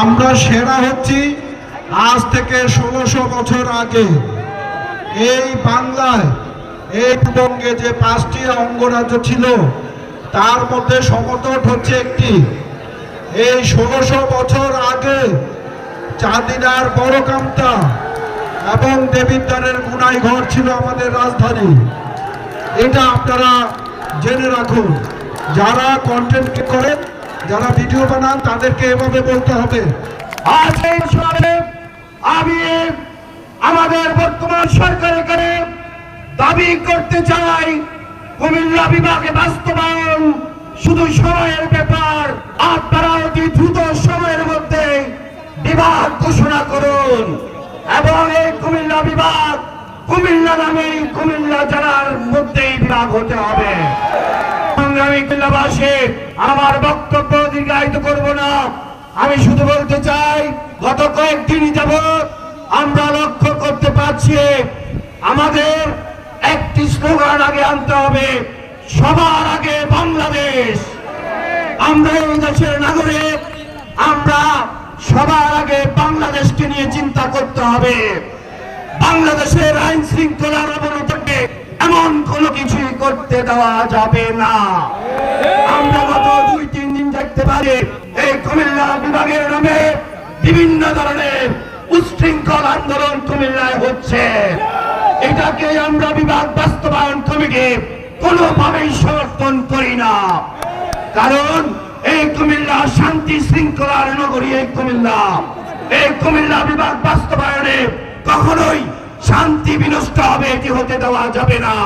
আমরা সেরা হচ্ছি আজ থেকে ষোলোশো বছর আগে। এই বাংলায়, এই বঙ্গে যে পাঁচটি অঙ্গরাজ্য ছিল, তার মধ্যে সমতট হচ্ছে একটি। এই ষোলোশো বছর আগে চাঁদিনার বড় কামতা এবং দেবিদ্বারের গুনাই ঘর ছিল আমাদের রাজধানী। এটা আপনারা জেনে রাখুন। যারা কন্টেন্ট করে যারা ভিডিও বানান, তাদেরকে এভাবে বলতে হবে। আমি আমাদের বর্তমান সরকারের কাছে দাবি করতে চাই, কুমিল্লা বিভাগে বাস্তবায়ন শুধু সময়ের ব্যাপার, আপনারা অতি দ্রুত সময়ের মধ্যে বিভাগ ঘোষণা করুন। এবং এই কুমিল্লা বিভাগ কুমিল্লা নামে কুমিল্লা জেলার মধ্যেই কুমিল্লাবাসী আমার বক্তব্য দীর্ঘায়িত করব না। আমি শুধু বলতে চাই, গত কয়েকদিন যাবৎ আমরা লক্ষ্য করতে পারছি, আমাদের একটি স্লোগান আগে আনতে হবে, সবার আগে বাংলাদেশ। আমরা এই দেশের নাগরিক, আমরা সবার আগে বাংলাদেশকে নিয়ে চিন্তা করতে হবে। বাংলাদেশের আইন শৃঙ্খলার কোনো করতে দেওয়া যাবে না। আমরা গত দুই, তিন দিন দেখতে পারি এই কুমিল্লা বিভাগের নামে বিভিন্ন ধরনের উশৃঙ্খল আন্দোলন কুমিল্লায় হচ্ছে। এটাকে আমরা বিভাগ বাস্তবায়ন কমিটি কোনোভাবেই সমর্থন করি না। কারণ এই কুমিল্লা শান্তি শৃঙ্খলার নগরী, এই কুমিল্লা। এই কুমিল্লা বিভাগ বাস্তবায়নে কখনোই শান্তি বিনষ্ট হবে, এটি হতে দেওয়া যাবে না।